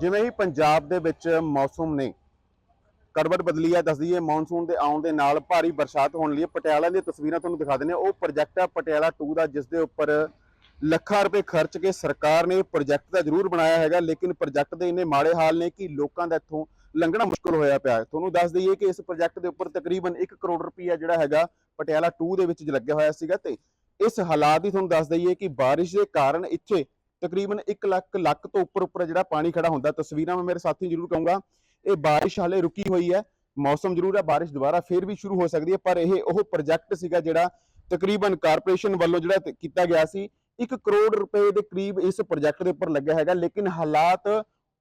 ਜਿਵੇਂ ਹੀ ਪੰਜਾਬ ਦੇ ਵਿੱਚ ਮੌਸਮ ਨੇ, ਕਰਵਟ ਬਦਲੀ ਹੈ ਦੱਸਦੀ ਹੈ ਮੌਨਸੂਨ ਦੇ ਆਉਣ ਦੇ ਨਾਲ ਭਾਰੀ ਬਰਸਾਤ ਹੋਣ ਲਈ ਪਟਿਆਲਾ ਦੀਆਂ ਤਸਵੀਰਾਂ ਤੁਹਾਨੂੰ ਦਿਖਾ ਦਿੰਦੇ ਹਾਂ। ਉਹ ਪ੍ਰੋਜੈਕਟ ਹੈ ਪਟਿਆਲਾ 2 ਦਾ, ਜਿਸ ਦੇ ਉੱਪਰ ਲੱਖਾਂ ਰੁਪਏ ਖਰਚ ਕੇ ਸਰਕਾਰ ਨੇ ਪ੍ਰੋਜੈਕਟ ਦਾ ਜ਼ਰੂਰ ਬਣਾਇਆ ਹੈਗਾ, ਲੇਕਿਨ ਪ੍ਰੋਜੈਕਟ ਦੇ ਇੰਨੇ ਮਾੜੇ ਹਾਲ ਨੇ ਕਿ ਲੋਕਾਂ ਦਾ ਇੱਥੋਂ ਲੰਘਣਾ ਮੁਸ਼ਕਲ ਹੋਇਆ ਪਿਆ ਤੁਹਾਨੂੰ ਦੱਸ ਦਈਏ ਕਿ ਇਸ ਪ੍ਰੋਜੈਕਟ ਦੇ ਉੱਪਰ ਤਕਰੀਬਨ 1 ਕਰੋੜ ਰੁਪਈਆ ਜਿਹੜਾ ਹੈਗਾ ਪਟਿਆਲਾ 2 ਦੇ ਵਿੱਚ ਲੱਗਿਆ ਹੋਇਆ ਸੀਗਾ ਤੇ ਇਸ ਹਾਲਾਤ ਦੀ ਤੁਹਾਨੂੰ ਦੱਸ ਦਈਏ ਕਿ ਬਾਰਿਸ਼ ਦੇ ਕਾਰਨ ਇੱਥੇ ਤਕਰੀਬਨ 1 ਲੱਖ ਲੱਖ ਤੋਂ ਉੱਪਰ ਉੱਪਰ ਜਿਹੜਾ ਪਾਣੀ ਖੜਾ ਹੁੰਦਾ, ਤਸਵੀਰਾਂ ਮੈਂ ਮੇਰੇ ਸਾਥੀ ਜ਼ਰੂਰ ਕਹੂੰਗਾ। ਇਹ ਬਾਰਿਸ਼ ਹਾਲੇ ਰੁਕੀ ਹੋਈ ਹੈ, ਮੌਸਮ ਜ਼ਰੂਰ ਹੈ, ਬਾਰਿਸ਼ ਦੁਬਾਰਾ ਫੇਰ ਵੀ ਸ਼ੁਰੂ ਹੋ ਸਕਦੀ ਹੈ, ਪਰ ਇਹ ਉਹ ਪ੍ਰੋਜੈਕਟ ਸੀਗਾ ਜਿਹੜਾ ਤਕਰੀਬਨ ਕਾਰਪੋਰੇਸ਼ਨ ਵੱਲੋਂ ਜਿਹੜਾ ਕੀਤਾ ਗਿਆ ਸੀ। 1 ਕਰੋੜ ਰੁਪਏ ਦੇ ਕਰੀਬ ਇਸ ਪ੍ਰੋਜੈਕਟ ਦੇ ਉੱਪਰ ਲੱਗਿਆ ਹੈਗਾ, ਲੇਕਿਨ ਹਾਲਾਤ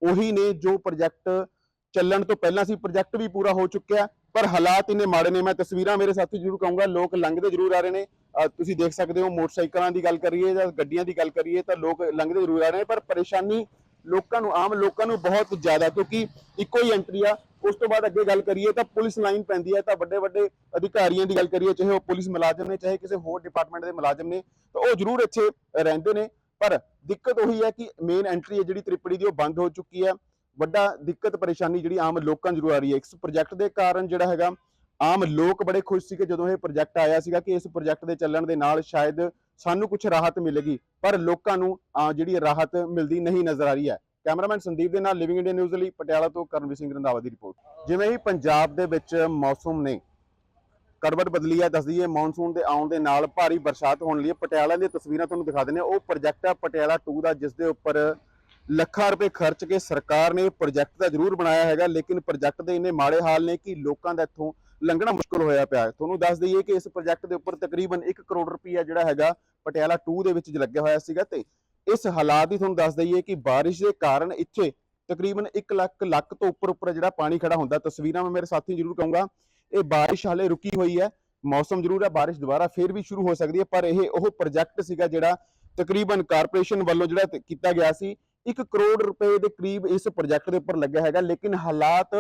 ਉਹੀ ਨੇ ਜੋ ਪ੍ਰੋਜੈਕਟ ਚੱਲਣ ਤੋਂ ਪਹਿਲਾਂ ਸੀ, ਪ੍ਰੋਜੈਕਟ ਵੀ ਪੂਰਾ ਹੋ ਚੁੱਕਿਆ। ਪਰ ਹਾਲਾਤ ਇੰਨੇ ਮਾੜੇ ਨੇ, ਮੈਂ ਤਸਵੀਰਾਂ ਮੇਰੇ ਸਾਥੀ ਜ਼ਰੂਰ ਕਹੂੰਗਾ, ਲੋਕ ਲੰਘਦੇ ਜ਼ਰੂਰ ਆ ਰਹੇ ਨੇ। ਤੁਸੀਂ ਦੇਖ ਸਕਦੇ ਹੋ, ਮੋਟਰਸਾਈਕਲਾਂ ਦੀ ਗੱਲ ਕਰੀਏ ਜਾਂ ਗੱਡੀਆਂ ਦੀ ਗੱਲ ਕਰੀਏ ਤਾਂ ਲੋਕ ਲੰਘਦੇ ਜ਼ਰੂਰ ਆ ਰਹੇ ਨੇ, ਪਰ ਪਰੇਸ਼ਾਨੀ ਲੋਕਾਂ ਨੂੰ, ਆਮ ਲੋਕਾਂ ਨੂੰ ਬਹੁਤ ਜ਼ਿਆਦਾ, ਕਿਉਂਕਿ ਇੱਕੋ ਹੀ ਐਂਟਰੀ ਆ। ਉਸ ਤੋਂ ਬਾਅਦ ਅੱਗੇ ਗੱਲ ਕਰੀਏ ਤਾਂ ਪੁਲਿਸ ਲਾਈਨ ਪੈਂਦੀ ਹੈ ਤਾਂ ਵੱਡੇ ਵੱਡੇ ਅਧਿਕਾਰੀਆਂ ਦੀ ਗੱਲ ਕਰੀਏ, ਚਾਹੇ ਉਹ ਪੁਲਿਸ ਮੁਲਾਜ਼ਮ ਨੇ, ਚਾਹੇ ਕਿਸੇ ਹੋਰ ਡਿਪਾਰਟਮੈਂਟ ਦੇ ਮੁਲਾਜ਼ਮ ਨੇ, ਤਾਂ ਉਹ ਜ਼ਰੂਰ ਇੱਥੇ ਰਹਿੰਦੇ ਨੇ। ਪਰ ਦਿੱਕਤ ਉਹੀ ਹੈ ਕਿ ਮੇਨ ਐਂਟਰੀ ਹੈ ਜਿਹੜੀ ਤ੍ਰਿਪੜੀ ਦੀ, ਉਹ ਬੰਦ ਹੋ ਚੁੱਕੀ ਹੈ। ਵੱਡਾ ਦਿੱਕਤ ਪਰੇਸ਼ਾਨੀ ਜਿਹੜੀ ਆਮ ਲੋਕਾਂ ਨੂੰ ਜ਼ਰੂਰ ਆ ਰਹੀ ਹੈ। ਇਸ ਪ੍ਰੋਜੈਕਟ ਦੇ ਕਾਰਨ ਜਿਹੜਾ ਹੈਗਾ, ਆਮ ਲੋਕ ਬੜੇ ਖੁਸ਼ ਸੀਗੇ ਜਦੋਂ ਇਹ ਪ੍ਰੋਜੈਕਟ ਆਇਆ ਸੀਗਾ ਕਿ ਇਸ ਪ੍ਰੋਜੈਕਟ ਦੇ ਚੱਲਣ ਦੇ ਨਾਲ ਸ਼ਾਇਦ ਸਾਨੂੰ ਕੁਝ ਰਾਹਤ ਮਿਲੇਗੀ, ਪਰ ਲੋਕਾਂ ਨੂੰ ਜਿਹੜੀ ਰਾਹਤ ਮਿਲਦੀ ਨਹੀਂ ਨਜ਼ਰ ਆ ਰਹੀ ਹੈ। ਕੈਮਰਾਮੈਨ ਸੰਦੀਪ ਦੇ ਨਾਲ ਲਿਵਿੰਗ ਇੰਡੀਆ ਨਿਊਜ਼ ਲਈ ਪਟਿਆਲਾ ਤੋਂ ਕਰਨਵੀਰ ਸਿੰਘ ਰੰਧਾਵਾ ਦੀ ਰਿਪੋਰਟ। ਜਿਵੇਂ ਹੀ ਪੰਜਾਬ ਦੇ ਵਿੱਚ ਮੌਸਮ ਨੇ ਕਰਵਟ ਬਦਲੀ ਹੈ, ਦੱਸਦੀ ਹੈ ਮੌਨਸੂਨ ਦੇ ਆਉਣ ਦੇ ਨਾਲ ਭਾਰੀ ਬਰਸਾਤ ਹੋਣ ਲਈ ਪਟਿਆਲਾ ਦੀਆਂ ਤਸਵੀਰਾਂ ਤੁਹਾਨੂੰ ਦਿਖਾ ਦਿੰਦੇ ਹਾਂ। ਉਹ ਪ੍ਰੋਜੈਕਟ ਹੈ ਪਟਿਆਲਾ 2 ਦਾ, ਜਿਸ ਦੇ ਉੱਪਰ ਲੱਖਾਂ ਰੁਪਏ ਖਰਚ ਕੇ ਸਰਕਾਰ ਨੇ ਪ੍ਰੋਜੈਕਟ ਤਾਂ ਜ਼ਰੂਰ ਬਣਾਇਆ ਹੈਗਾ, ਲੇਕਿਨ ਪ੍ਰੋਜੈਕਟ ਦੇ ਇੰਨੇ ਮਾੜੇ ਹਾਲ ਨੇ ਕਿ ਲੋਕਾਂ ਦਾ ਇੱਥੋਂ ਲੰਘਣਾ ਮੁਸ਼ਕਲ ਹੋਇਆ ਪਿਆ ਹੈ। ਤੁਹਾਨੂੰ ਦੱਸ ਦਈਏ ਕਿ ਇਸ ਪ੍ਰੋਜੈਕਟ ਦੇ ਉੱਪਰ ਤਕਰੀਬਨ 1 ਕਰੋੜ ਰੁਪਇਆ ਜਿਹੜਾ ਹੈਗਾ, ਪਟਿਆਲਾ 2 ਦੇ ਵਿੱਚ ਲੱਗਿਆ ਹੋਇਆ ਸੀਗਾ ਤੇ ਇਸ ਹਾਲਾਤ ਦੀ ਤੁਹਾਨੂੰ ਦੱਸ ਦਈਏ ਕਿ ਬਾਰਿਸ਼ ਦੇ ਕਾਰਨ ਇੱਥੇ ਤਕਰੀਬਨ 1 ਲੱਖ ਲੱਖ ਤੋਂ ਉੱਪਰ ਉੱਪਰ ਜਿਹੜਾ ਪਾਣੀ ਖੜਾ ਹੁੰਦਾ ਤਸਵੀਰਾਂ ਮੈਂ ਮੇਰੇ ਸਾਥੀ ਜ਼ਰੂਰ ਕਹੂੰਗਾ, ਇਹ ਬਾਰਿਸ਼ ਹਾਲੇ ਰੁਕੀ ਹੋਈ ਹੈ, ਮੌਸਮ ਜ਼ਰੂਰ ਹੈ, ਬਾਰਿਸ਼ ਦੁਬਾਰਾ ਫੇਰ ਵੀ ਸ਼ੁਰੂ ਹੋ ਸਕਦੀ ਹੈ, ਪਰ ਇਹ ਉਹ ਪ੍ਰੋਜੈਕਟ ਸੀਗਾ ਜਿਹੜਾ ਤਕਰੀਬਨ ਕਾਰਪੋਰੇਸ਼ਨ ਵੱਲੋਂ ਜਿਹੜਾ ਕੀਤਾ ਗਿਆ ਸੀ 1 ਕਰੋੜ ਰੁਪਏ ਦੇ ਕਰੀਬ ਇਸ ਪ੍ਰੋਜੈਕਟ ਦੇ ਉੱਪਰ ਲੱਗਿਆ ਹੈਗਾ, ਲੇਕਿਨ ਹਾਲਾਤ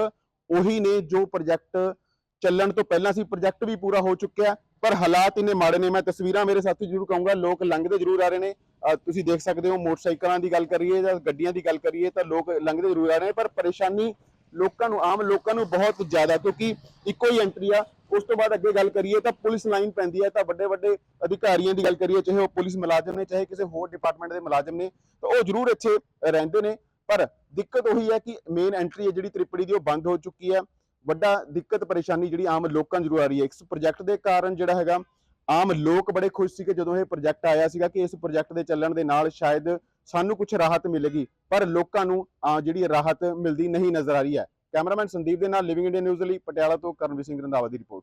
ਉਹੀ ਨੇ ਜੋ ਪ੍ਰੋਜੈਕਟ ਚੱਲਣ ਤੋਂ ਪਹਿਲਾਂ ਸੀ ਪ੍ਰੋਜੈਕਟ ਵੀ ਪੂਰਾ ਹੋ ਚੁੱਕਿਆ ਪਰ ਹਾਲਾਤ ਇੰਨੇ ਮਾੜੇ ਨੇ, ਮੈਂ ਤਸਵੀਰਾਂ ਮੇਰੇ ਸਾਥੀ ਜ਼ਰੂਰ ਕਹੂੰਗਾ, ਲੋਕ ਲੰਘਦੇ ਜ਼ਰੂਰ ਆ ਰਹੇ ਨੇ ਤੁਸੀਂ ਦੇਖ ਸਕਦੇ ਹੋ ਮੋਟਰਸਾਈਕਲਾਂ ਦੀ ਗੱਲ ਕਰੀਏ ਜਾਂ ਗੱਡੀਆਂ ਦੀ ਗੱਲ ਕਰੀਏ ਤਾਂ ਲੋਕ ਲੰਘਦੇ ਜ਼ਰੂਰ ਆ ਰਹੇ ਨੇ, ਪਰ ਪਰੇਸ਼ਾਨੀ ਲੋਕਾਂ ਨੂੰ, ਆਮ ਲੋਕਾਂ ਨੂੰ ਬਹੁਤ ਜ਼ਿਆਦਾ, ਕਿਉਂਕਿ ਇੱਕੋ ਹੀ ਐਂਟਰੀ ਆ। ਉਸ ਤੋਂ ਬਾਅਦ ਅੱਗੇ ਗੱਲ ਕਰੀਏ ਤਾਂ ਪੁਲਿਸ ਲਾਈਨ ਪੈਂਦੀ ਹੈ ਤਾਂ ਵੱਡੇ ਵੱਡੇ ਅਧਿਕਾਰੀਆਂ ਦੀ ਗੱਲ ਕਰੀਏ, ਚਾਹੇ ਉਹ ਪੁਲਿਸ ਮੁਲਾਜ਼ਮ ਨੇ, ਚਾਹੇ ਕਿਸੇ ਹੋਰ ਡਿਪਾਰਟਮੈਂਟ ਦੇ ਮੁਲਾਜ਼ਮ ਨੇ, ਤਾਂ ਉਹ ਜ਼ਰੂਰ ਇੱਥੇ ਰਹਿੰਦੇ ਨੇ। ਪਰ ਦਿੱਕਤ ਉਹੀ ਹੈ ਕਿ ਮੇਨ ਐਂਟਰੀ ਹੈ ਜਿਹੜੀ ਤ੍ਰਿਪੜੀ ਦੀ, ਉਹ ਬੰਦ ਹੋ ਚੁੱਕੀ ਹੈ ਵੱਡਾ ਦਿੱਕਤ, ਪਰੇਸ਼ਾਨੀ ਜਿਹੜੀ ਆਮ ਲੋਕਾਂ ਨੂੰ ਜ਼ਰੂਰ ਆ ਰਹੀ ਹੈ। ਇਸ ਪ੍ਰੋਜੈਕਟ ਦੇ ਕਾਰਨ ਜਿਹੜਾ ਹੈਗਾ, ਆਮ ਲੋਕ ਬੜੇ ਖੁਸ਼ ਸੀ ਕਿ ਜਦੋਂ ਇਹ ਪ੍ਰੋਜੈਕਟ ਆਇਆ ਸੀਗਾ ਕਿ ਇਸ ਪ੍ਰੋਜੈਕਟ ਦੇ ਚੱਲਣ ਦੇ ਨਾਲ ਸ਼ਾਇਦ ਸਾਨੂੰ ਕੁਝ ਰਾਹਤ ਮਿਲੇਗੀ, ਪਰ ਲੋਕਾਂ ਨੂੰ ਜਿਹੜੀ ਰਾਹਤ ਮਿਲਦੀ ਨਹੀਂ ਨਜ਼ਰ ਆ ਰਹੀ ਹੈ। ਕੈਮਰਾਮੈਨ ਸੰਦੀਪ ਦੇ ਨਾਲ ਲਿਵਿੰਗ ਇੰਡੀਆ ਨਿਊਜ਼ ਲਈ ਪਟਿਆਲਾ ਤੋਂ ਕਰਨਵੀਰ ਸਿੰਘ ਰੰਧਾਵਾ ਦੀ ਰਿਪੋਰਟ।